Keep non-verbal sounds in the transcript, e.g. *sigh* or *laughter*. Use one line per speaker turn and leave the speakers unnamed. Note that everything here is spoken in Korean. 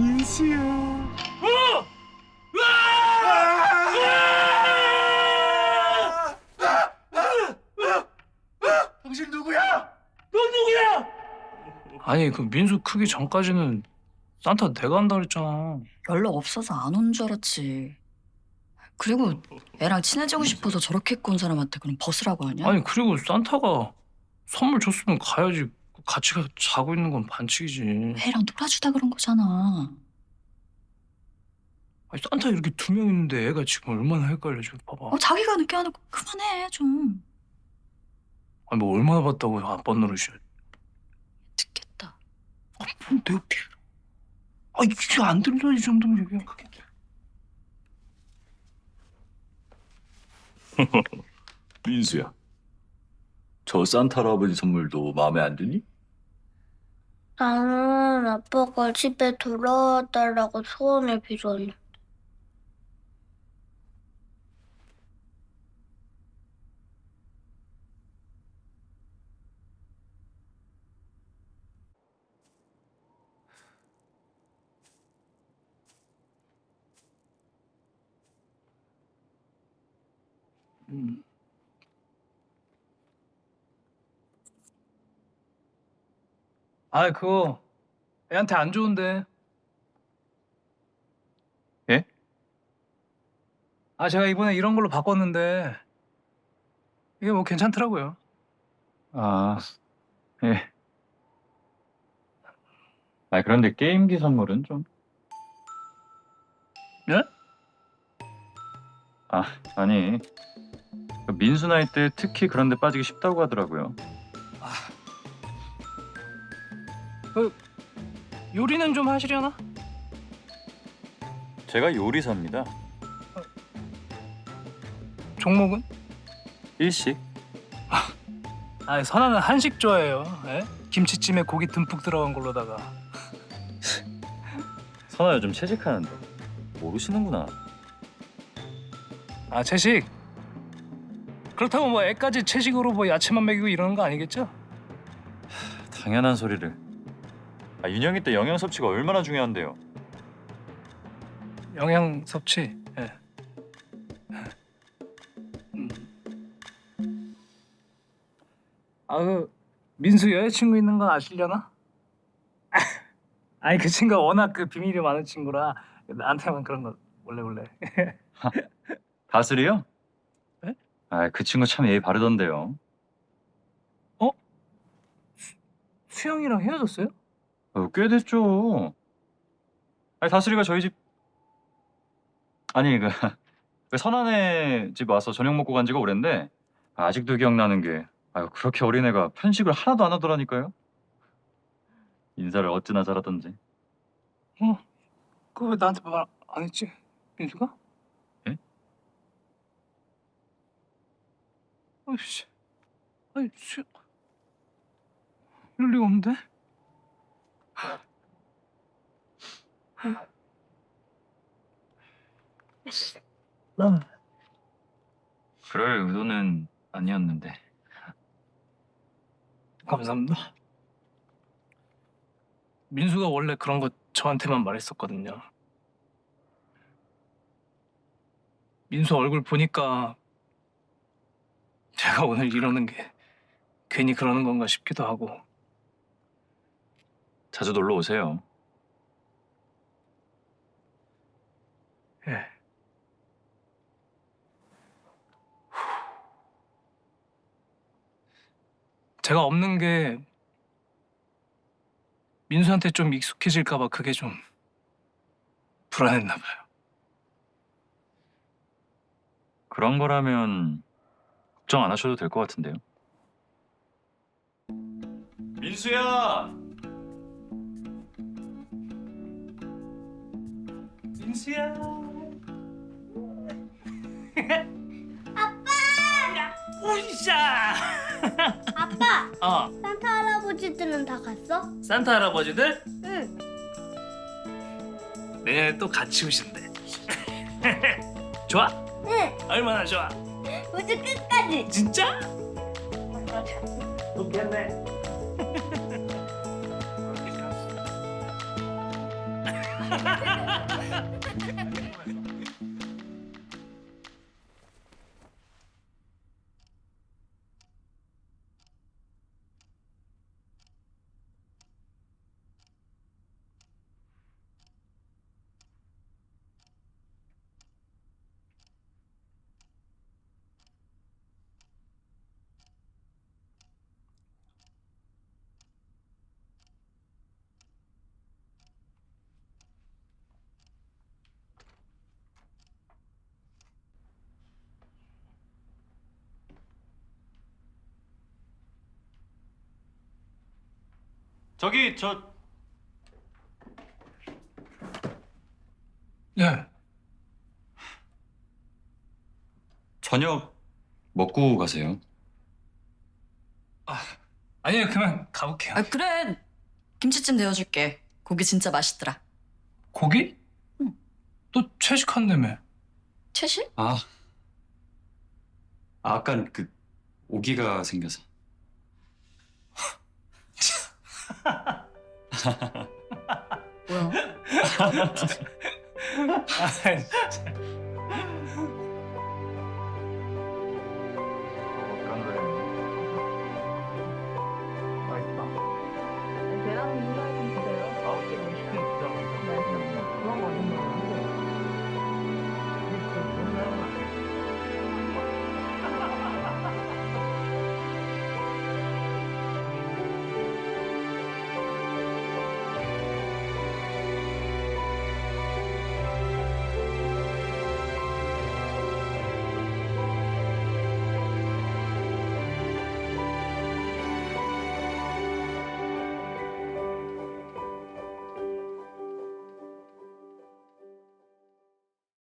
민수야.
어!
당신 누구야?
넌 누구야? 아니 그 민수 크기 전까지는 산타 내가 한다 그랬잖아.
연락 없어서 안 온 줄 알았지. 그리고 애랑 친해지고 싶어서 저렇게 입고 온 사람한테 그럼 벗으라고 하냐?
아니 그리고 산타가 선물 줬으면 가야지. 같이 가 자고 있는 건 반칙이지.
애랑 놀아주다 그런 거잖아.
아니 산타 이렇게 두 명 있는데 애가 지금 얼마나 헷갈려 지금 봐봐.
어, 자기가 늦게 하는 거 그만해 좀.
아니 뭐 얼마나 봤다고 아빠 노릇이야.
듣겠다.
뭔내 옆에. 아 이게 안 들려 이 정도면 얘기야. *laughs*
민수야. 저 산타 할아버지 선물도 마음에 안 드니?
나는 아빠가 집에 돌아와 달라고 소원을 빌었는데
음. 아 그거 애한테 안 좋은데.
예?
아 제가 이번에 이런 걸로 바꿨는데 이게 뭐 괜찮더라고요.
아, 예. 아, 그런데 게임기 선물은 좀.
예?
아, 아니. 그 민수 나이 때 특히 그런 데 빠지기 쉽다고 하더라고요.
요리는 좀 하시려나?
제가 요리사입니다.
종목은?
일식.
아 선아는 한식 좋아해요. 예? 김치찜에 고기 듬뿍 들어간 걸로다가. *laughs*
선아 요즘 채식하는데. 모르시는구나.
아 채식. 그렇다고 뭐 애까지 채식으로 뭐 야채만 먹이고 이러는 거 아니겠죠?
당연한 소리를. 아, 윤영이 때 영양 섭취가 얼마나 중요한데요.
영양 섭취. 예. 음. 아그 민수 여자친구 있는 건 아시려나? *laughs* 아니 그 친구가 워낙 그 비밀이 많은 친구라 나한테만 그런 거 원래 원래. *laughs*
다슬이요?
네?
아, 그 친구 참 예의 바르던데요.
수영이랑 헤어졌어요?
어, 꽤 됐죠. 아니 다슬이가 저희 집 아니 그, 그 선한의 집 와서 저녁 먹고 간 지가 오랜데 아직도 기억나는 게 아유 그렇게 어린애가 편식을 하나도 안 하더라니까요. 인사를 어찌나 잘하던지.
그거 왜 나한테 말 안 했지? 민수가?
예?
아이씨, 아니 수 이럴 리가 없는데?
그럴 의도는 아니었는데.
감사합니다. 민수가 원래 그런 거 저한테만 말했었거든요. 민수 얼굴 보니까 제가 오늘 이러는 게 괜히 그러는 건가 싶기도 하고
자주 놀러 오세요.
예. 제가 없는 게 민수한테 좀 익숙해질까 봐 그게 좀 불안했나 봐요.
그런 거라면 걱정 안 하셔도 될 것 같은데요. 민수야.
민수야. 아빠! 오이샤!
아빠! *laughs*
어,
산타 할아버지들은 다 갔어?
산타 할아버지들
응
내년에 또 같이 오신대. *laughs* 좋아?
응
얼마나 좋아?
우주 끝까지
진짜? 좋겠네. *laughs*
저기 저
예.
저녁 먹고 가세요.
아니요 그만 가볼게요.
아 그래 김치찜 데워줄게 고기 진짜 맛있더라
고기? 또 채식한다며.
채식?
아, 아 아까 그 오기가 생겨서.
뭐야 *laughs*
아, 진짜.